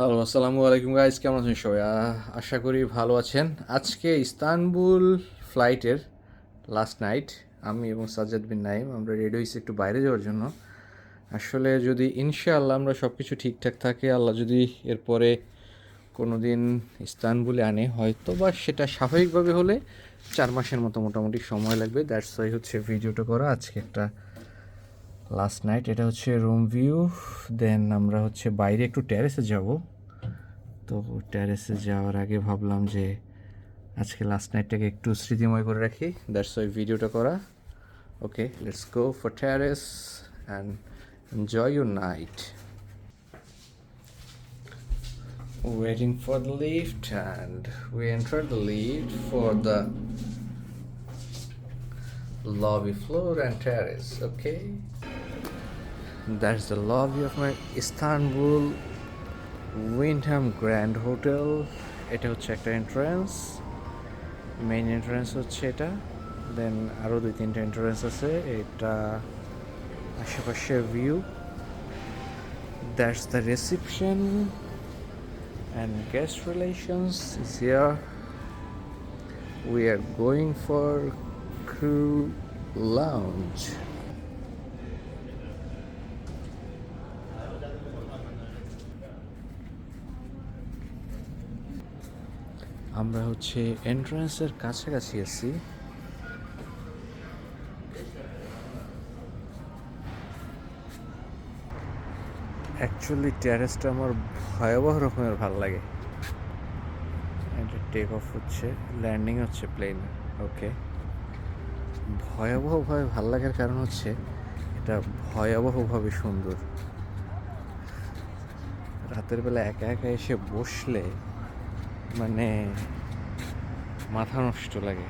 Hello, আসসালামু আলাইকুম guys কেমন আছেন সবাই? আশা করি ভালো আছেন। আজকে ইস্তানবুল ফ্লাইটের লাস্ট নাইট আমি এবং সাজ্জাদ বিন নাইম, আমরা রেডি হয়েছি একটু বাইরে যাওয়ার জন্য। আসলে যদি ইনশাআল্লাহ আমরা সব কিছু ঠিকঠাক থাকে, আল্লাহ যদি এরপরে কোনো দিন ইস্তানবুলে আনে, হয়তো বা সেটা স্বাভাবিকভাবে হলে চার মাসের মতো মোটামুটি সময় লাগবে। দ্যাটস ওয়াই হচ্ছে ভিডিওটা করা। আজকে একটা লাস্ট নাইট এটা হচ্ছে রুম ভিউ দেন আমরা হচ্ছে বাইরে একটু টেরেসে যাব। তো টেরেসে যাওয়ার আগে ভাবলাম যে আজকে লাস্ট নাইটটাকে একটু স্মৃতিময় করে রাখি। দ্যাটস ওয়াই ভিডিওটা করা। Okay let's go for terrace and enjoy your night waiting for the lift and we entered the lift for the lobby floor and terrace, okay? That's the lobby of my istanbul windham grand hotel এটা হচ্ছে একটা entrance main entrance হচ্ছে এটা দেন আরও দুই তিনটা entrance আছে এটা আশেপাশের view that's the reception and guest relations is here we are going for crew lounge আমরা হচ্ছে এন্ট্রান্সের কাছাকাছি আছি। অ্যাকচুয়ালি ট্যারেসটা আমার ভয়াবহ রকমের ভালো লাগে। টেক অফ হচ্ছে ল্যান্ডিং হচ্ছে প্লেন ওকে ভয়াবহভাবে ভালো লাগার কারণ হচ্ছে, এটা ভয়াবহভাবে সুন্দর। রাতের বেলা একা একা এসে বসলে মানে মাথা নষ্ট লাগে।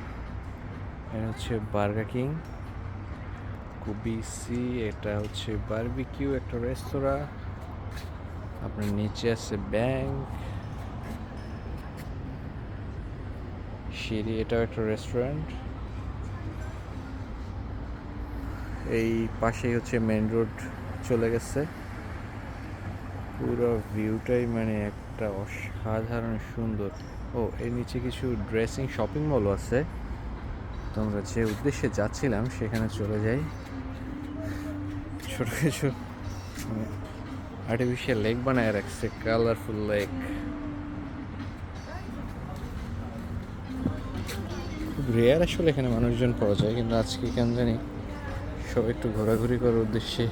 এটা হচ্ছে বার্গার কিং কুবিসি এটা হচ্ছে বারবিকিউ একটা রেস্তোরাঁ আপনার নিচে আছে ব্যাংক সিঁড়ি, এটাও একটা রেস্টুরেন্ট এই পাশেই হচ্ছে মেন রোড চলে গেছে। পুরো ভিউটাই মানে একটা অসাধারণ সুন্দর। ও, এর নিচে কিছু ড্রেসিং শপিং মলও আছে। তো আমরা যে উদ্দেশ্যে যাচ্ছিলাম, সেখানে চলে যাই। ছোট কিছু আর্টিফিশিয়াল লেক বানায় রাখছে কালারফুল লেক খুব রেয়ার আসলে এখানে মানুষজন পাওয়া যায়, কিন্তু আজকে কেন জানি সব একটু ঘোরাঘুরি করার উদ্দেশ্যে।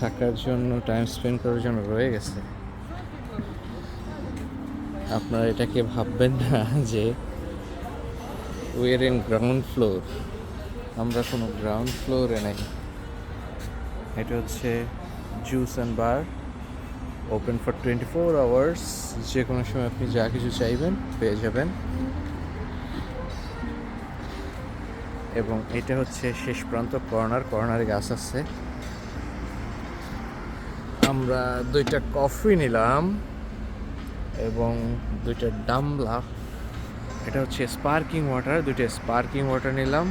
থাকার জন্য টাইম স্পেন্ড করার জন্য রয়ে গেছে। আপনারা এটাকে ভাববেন না যে উইয়ার ইন গ্রাউন্ড ফ্লোর আমরা কোনো গ্রাউন্ড ফ্লোরে নাই। এটা হচ্ছে juice and bar open for twenty four hours যে কোনো সময় আপনি যা কিছু চাইবেন, পেয়ে যাবেন। এবং এটা হচ্ছে শেষ প্রান্ত, কর্নার। কর্নারে গাছ আছে। আমরা দুইটা কফি নিলাম এবং দুইটা ডামলা। এটা হচ্ছে স্পার্কিং ওয়াটার, দুইটা স্পার্কিং ওয়াটার নিলাম।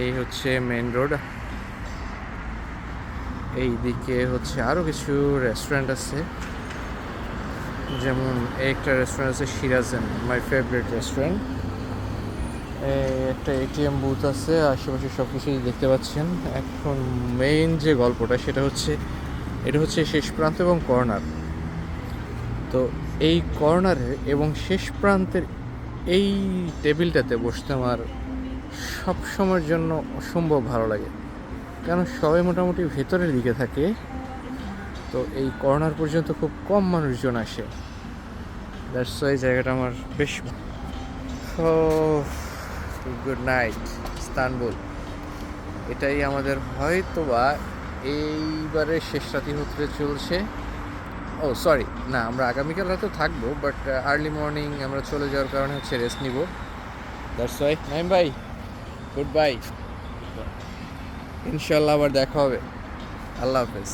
এই হচ্ছে মেন রোড। এই দিকে হচ্ছে আরও কিছু রেস্টুরেন্ট আছে। যেমন একটা রেস্টুরেন্ট আছে সিরাজেন, মাই ফেভারিট রেস্টুরেন্ট। একটা এটিএম বুথ আছে, আশেপাশে সব কিছুই দেখতে পাচ্ছেন। এখন মেইন যে গল্পটা, সেটা হচ্ছে এটা হচ্ছে শেষ প্রান্ত এবং কর্নার। তো এই কর্নারে এবং শেষ প্রান্তের এই টেবিলটাতে বসতে আমার সব সময়ের জন্য অসম্ভব ভালো লাগে। কারণ সবাই মোটামুটি ভেতরের দিকে থাকে, তো এই কর্নার পর্যন্ত খুব কম মানুষজন আসে। দ্যাটস ওয়াই জায়গাটা আমার বেশ গুড নাইট, ইস্তানবুল। এটাই আমাদের হয়তো বা এইবারে শেষ রাতি হতে চলছে। ও সরি না, আমরা আগামীকাল হয়তো থাকব বাট আর্লি মর্নিং আমরা চলে যাওয়ার কারণে হচ্ছে রেস্ট নিব। দ্যাটস ওয়াই নাইম ভাই গুড বাই ইনশাল্লাহ আবার দেখা হবে। আল্লাহ হাফেজ।